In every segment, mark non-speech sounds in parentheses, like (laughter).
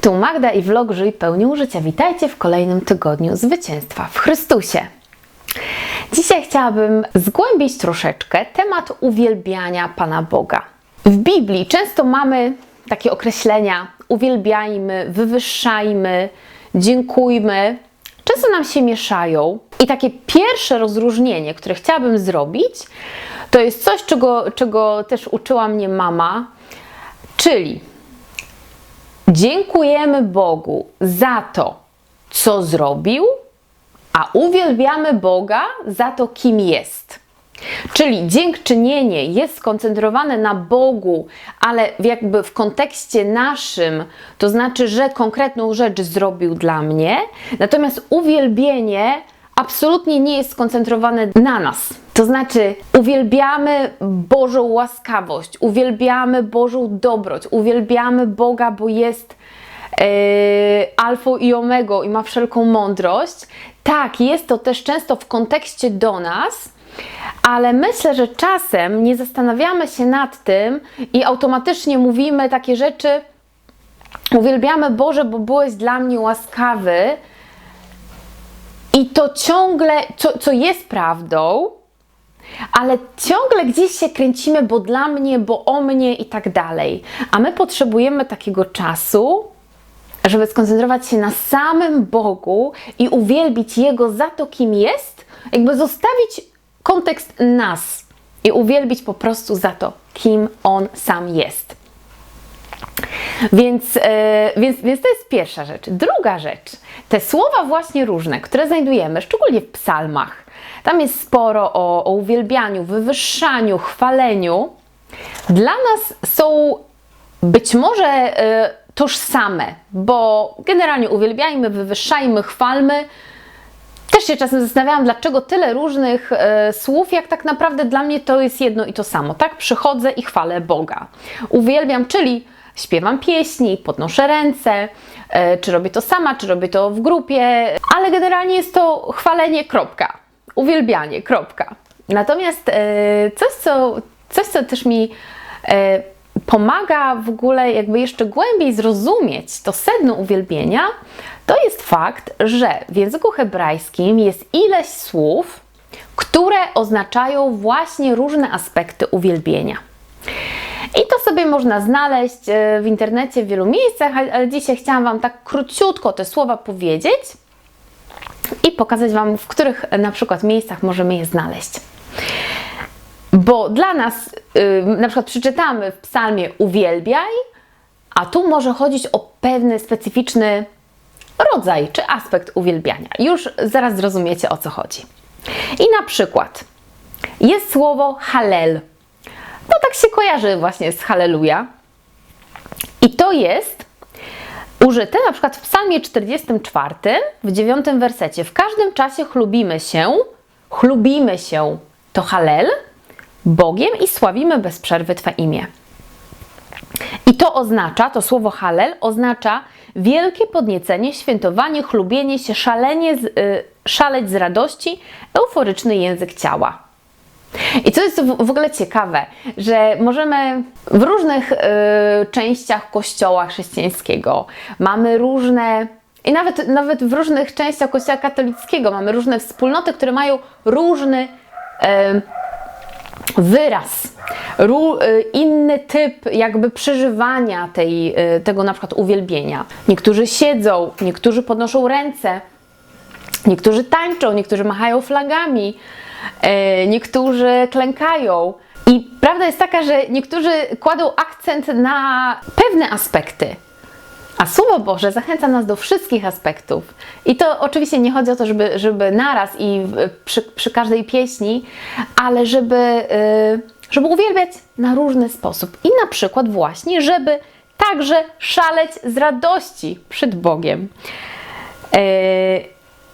Tu Magda i vlog Żyj pełnią życia. Witajcie w kolejnym tygodniu zwycięstwa w Chrystusie. Dzisiaj chciałabym zgłębić troszeczkę temat uwielbiania Pana Boga. W Biblii często mamy takie określenia: uwielbiajmy, wywyższajmy, dziękujmy. Często nam się mieszają, i takie pierwsze rozróżnienie, które chciałabym zrobić, to jest coś, czego, czego też uczyła mnie mama, czyli Dziękujemy Bogu za to, co zrobił, a uwielbiamy Boga za to, kim jest. Czyli dziękczynienie jest skoncentrowane na Bogu, ale jakby w kontekście naszym, to znaczy, że konkretną rzecz zrobił dla mnie, natomiast uwielbienie absolutnie nie jest skoncentrowane na nas. To znaczy, uwielbiamy Bożą łaskawość, uwielbiamy Bożą dobroć, uwielbiamy Boga, bo jest yy, alfą i omegą i ma wszelką mądrość. Tak, jest to też często w kontekście do nas, ale myślę, że czasem nie zastanawiamy się nad tym i automatycznie mówimy takie rzeczy. Uwielbiamy Boże, bo byłeś dla mnie łaskawy. I to ciągle, co, co jest prawdą, ale ciągle gdzieś się kręcimy, bo dla mnie, bo o mnie i tak dalej. A my potrzebujemy takiego czasu, żeby skoncentrować się na samym Bogu i uwielbić Jego za to, kim jest, jakby zostawić kontekst nas i uwielbić po prostu za to, kim On sam jest. Więc, yy, więc, więc to jest pierwsza rzecz. Druga rzecz, te słowa właśnie różne, które znajdujemy, szczególnie w psalmach, tam jest sporo o, o uwielbianiu, wywyższaniu, chwaleniu. Dla nas są być może e, tożsame, bo generalnie uwielbiajmy, wywyższajmy, chwalmy. Też się czasem zastanawiałam, dlaczego tyle różnych e, słów, jak tak naprawdę dla mnie to jest jedno i to samo. Tak, przychodzę i chwalę Boga. Uwielbiam, czyli śpiewam pieśni, podnoszę ręce, e, czy robię to sama, czy robię to w grupie, ale generalnie jest to chwalenie, kropka uwielbianie, kropka. Natomiast e, coś, co, coś, co też mi e, pomaga w ogóle jakby jeszcze głębiej zrozumieć to sedno uwielbienia, to jest fakt, że w języku hebrajskim jest ileś słów, które oznaczają właśnie różne aspekty uwielbienia. I to sobie można znaleźć e, w internecie w wielu miejscach, ale dzisiaj chciałam Wam tak króciutko te słowa powiedzieć, i pokazać Wam, w których na przykład miejscach możemy je znaleźć. Bo dla nas, yy, na przykład przeczytamy w psalmie uwielbiaj, a tu może chodzić o pewny specyficzny rodzaj czy aspekt uwielbiania. Już zaraz zrozumiecie o co chodzi. I na przykład jest słowo halel. No tak się kojarzy właśnie z halleluja. I to jest użyte na przykład w Psalmie 44, w 9 wersecie. W każdym czasie chlubimy się, chlubimy się, to Halel, Bogiem i sławimy bez przerwy Twe imię. I to oznacza, to słowo Halel oznacza wielkie podniecenie, świętowanie, chlubienie się, szalenie, y, szaleć z radości, euforyczny język ciała. I co jest w ogóle ciekawe, że możemy w różnych y, częściach kościoła chrześcijańskiego mamy różne i nawet, nawet w różnych częściach Kościoła katolickiego mamy różne wspólnoty, które mają różny y, wyraz, ró, y, inny typ jakby przeżywania tej, y, tego na przykład uwielbienia. Niektórzy siedzą, niektórzy podnoszą ręce, niektórzy tańczą, niektórzy machają flagami, niektórzy klękają. I prawda jest taka, że niektórzy kładą akcent na pewne aspekty, a Słowo Boże zachęca nas do wszystkich aspektów. I to oczywiście nie chodzi o to, żeby, żeby naraz i przy, przy każdej pieśni, ale żeby, e, żeby uwielbiać na różny sposób. I na przykład właśnie, żeby także szaleć z radości przed Bogiem. E,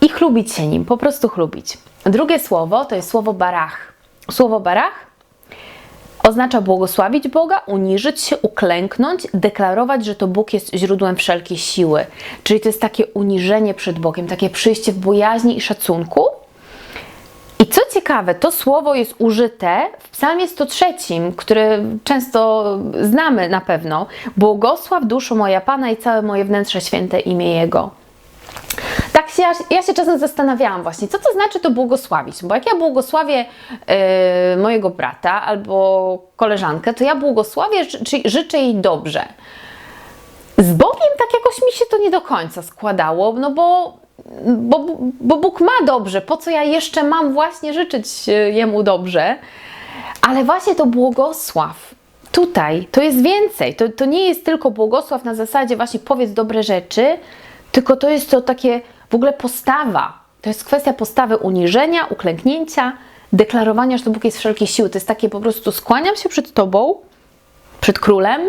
I chlubić się nim, po prostu chlubić. Drugie słowo to jest słowo barach. Słowo barach oznacza błogosławić Boga, uniżyć się, uklęknąć, deklarować, że to Bóg jest źródłem wszelkiej siły. Czyli to jest takie uniżenie przed Bogiem, takie przyjście w bojaźni i szacunku. I co ciekawe, to słowo jest użyte w Psalmie 103, który często znamy na pewno. Błogosław duszu moja Pana i całe moje wnętrze święte imię Jego. Tak się, ja się czasem zastanawiałam właśnie, co to znaczy to błogosławić? Bo jak ja błogosławię yy, mojego brata albo koleżankę, to ja błogosławię, czy życzę jej dobrze. Z Bogiem tak jakoś mi się to nie do końca składało, no bo, bo, bo Bóg ma dobrze, po co ja jeszcze mam właśnie życzyć e, Jemu dobrze? Ale właśnie to błogosław, tutaj to jest więcej. To, to nie jest tylko błogosław na zasadzie właśnie powiedz dobre rzeczy, tylko to jest to takie w ogóle postawa. To jest kwestia postawy uniżenia, uklęknięcia, deklarowania, że to Bóg jest wszelkiej siły. To jest takie po prostu skłaniam się przed Tobą, przed Królem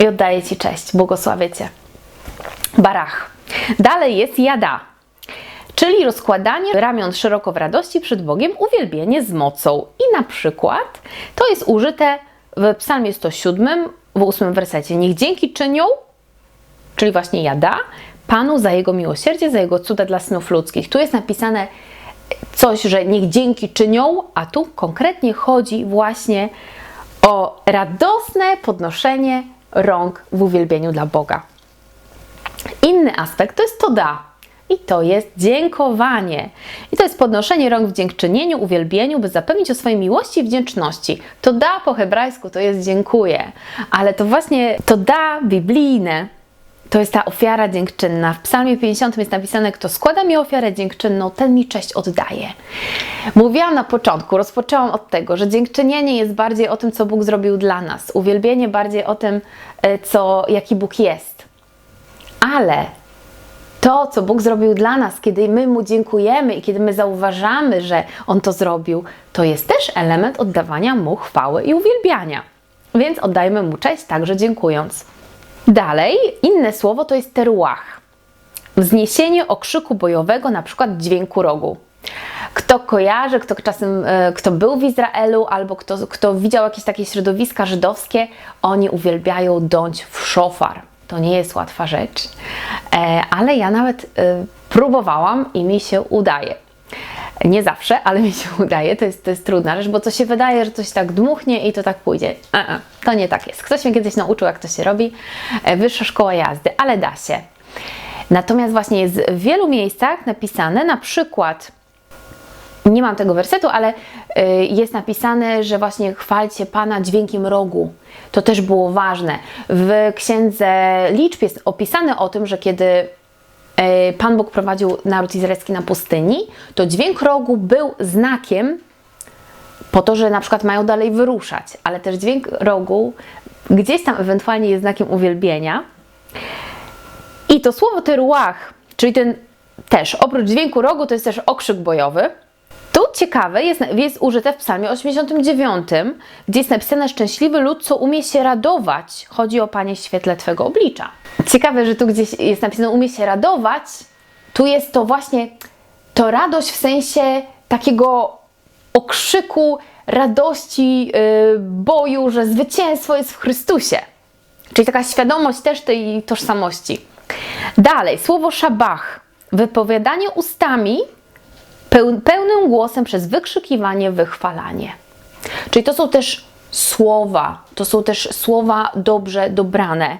i oddaję Ci cześć, błogosławię Cię. Barach. Dalej jest jada, czyli rozkładanie ramion szeroko w radości przed Bogiem, uwielbienie z mocą. I na przykład to jest użyte w psalmie 107 w ósmym wersecie. Niech dzięki czynią, czyli właśnie jada, Panu za Jego miłosierdzie, za Jego cuda dla snów ludzkich. Tu jest napisane coś, że niech dzięki czynią, a tu konkretnie chodzi właśnie o radosne podnoszenie rąk w uwielbieniu dla Boga. Inny aspekt to jest to da. I to jest dziękowanie. I to jest podnoszenie rąk w dziękczynieniu, uwielbieniu, by zapewnić o swojej miłości i wdzięczności. To da po hebrajsku to jest dziękuję, ale to właśnie to da biblijne to jest ta ofiara dziękczynna. W Psalmie 50 jest napisane: Kto składa mi ofiarę dziękczynną, ten mi cześć oddaje. Mówiłam na początku, rozpoczęłam od tego, że dziękczynienie jest bardziej o tym, co Bóg zrobił dla nas, uwielbienie bardziej o tym, e, co, jaki Bóg jest. Ale to, co Bóg zrobił dla nas, kiedy my Mu dziękujemy i kiedy my zauważamy, że On to zrobił, to jest też element oddawania Mu chwały i uwielbiania. Więc oddajmy Mu cześć także dziękując. Dalej, inne słowo to jest teruach. Wzniesienie okrzyku bojowego, na przykład dźwięku rogu. Kto kojarzy, kto czasem, e, kto był w Izraelu, albo kto, kto widział jakieś takie środowiska żydowskie, oni uwielbiają dąć w szofar. To nie jest łatwa rzecz, e, ale ja nawet e, próbowałam i mi się udaje. Nie zawsze, ale mi się (laughs) udaje. To jest, to jest trudna rzecz, bo to się wydaje, że coś tak dmuchnie i to tak pójdzie. A, a, to nie tak jest. Ktoś mnie kiedyś nauczył, jak to się robi. E, wyższa szkoła jazdy, ale da się. Natomiast właśnie jest w wielu miejscach napisane, na przykład, nie mam tego wersetu, ale y, jest napisane, że właśnie chwalcie Pana dźwiękiem rogu. To też było ważne. W księdze liczb jest opisane o tym, że kiedy E, Pan Bóg prowadził naród izraelski na pustyni, to dźwięk rogu był znakiem po to, że na przykład mają dalej wyruszać, ale też dźwięk rogu gdzieś tam ewentualnie jest znakiem uwielbienia. I to słowo teruach, czyli ten też, oprócz dźwięku rogu, to jest też okrzyk bojowy. Tu ciekawe jest, jest użyte w Psalmie 89, gdzie jest napisane: Szczęśliwy lud, co umie się radować. Chodzi o Panie świetle Twego oblicza. Ciekawe, że tu gdzieś jest napisane: umie się radować. Tu jest to właśnie to radość w sensie takiego okrzyku, radości, yy, boju, że zwycięstwo jest w Chrystusie. Czyli taka świadomość też tej tożsamości. Dalej, słowo szabach. Wypowiadanie ustami pełnym głosem przez wykrzykiwanie, wychwalanie. Czyli to są też słowa, to są też słowa dobrze dobrane.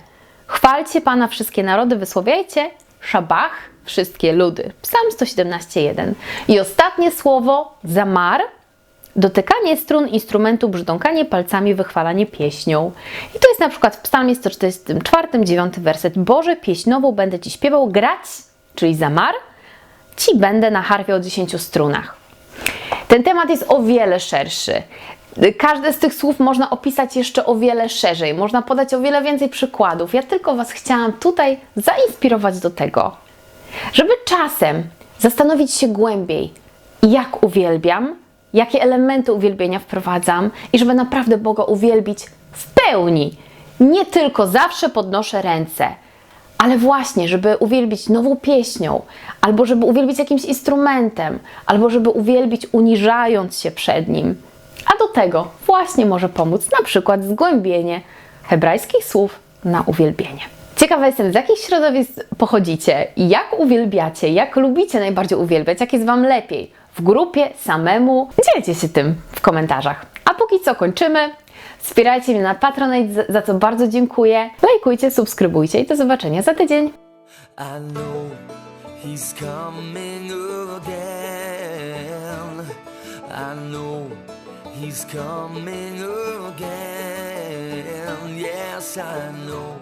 Chwalcie Pana wszystkie narody, wysławiajcie szabach wszystkie ludy. Psalm 117.1. I ostatnie słowo zamar, dotykanie strun instrumentu, brzdąkanie palcami, wychwalanie pieśnią. I to jest na przykład w psalmie 144, 9 werset. Boże, pieśń będę Ci śpiewał, grać, czyli zamar, Ci będę na harfie o 10 strunach. Ten temat jest o wiele szerszy. Każde z tych słów można opisać jeszcze o wiele szerzej, można podać o wiele więcej przykładów. Ja tylko Was chciałam tutaj zainspirować do tego, żeby czasem zastanowić się głębiej, jak uwielbiam, jakie elementy uwielbienia wprowadzam i żeby naprawdę Boga uwielbić w pełni. Nie tylko zawsze podnoszę ręce, ale właśnie, żeby uwielbić nową pieśnią, albo żeby uwielbić jakimś instrumentem, albo żeby uwielbić uniżając się przed nim. Tego właśnie może pomóc na przykład zgłębienie hebrajskich słów na uwielbienie. Ciekawa jestem, z jakich środowisk pochodzicie i jak uwielbiacie, jak lubicie najbardziej uwielbiać, jak jest Wam lepiej w grupie, samemu. Dzielcie się tym w komentarzach. A póki co kończymy. Wspierajcie mnie na Patronite, za- za co bardzo dziękuję. Lajkujcie, subskrybujcie i do zobaczenia za tydzień. I know He's coming again. Yes, I know.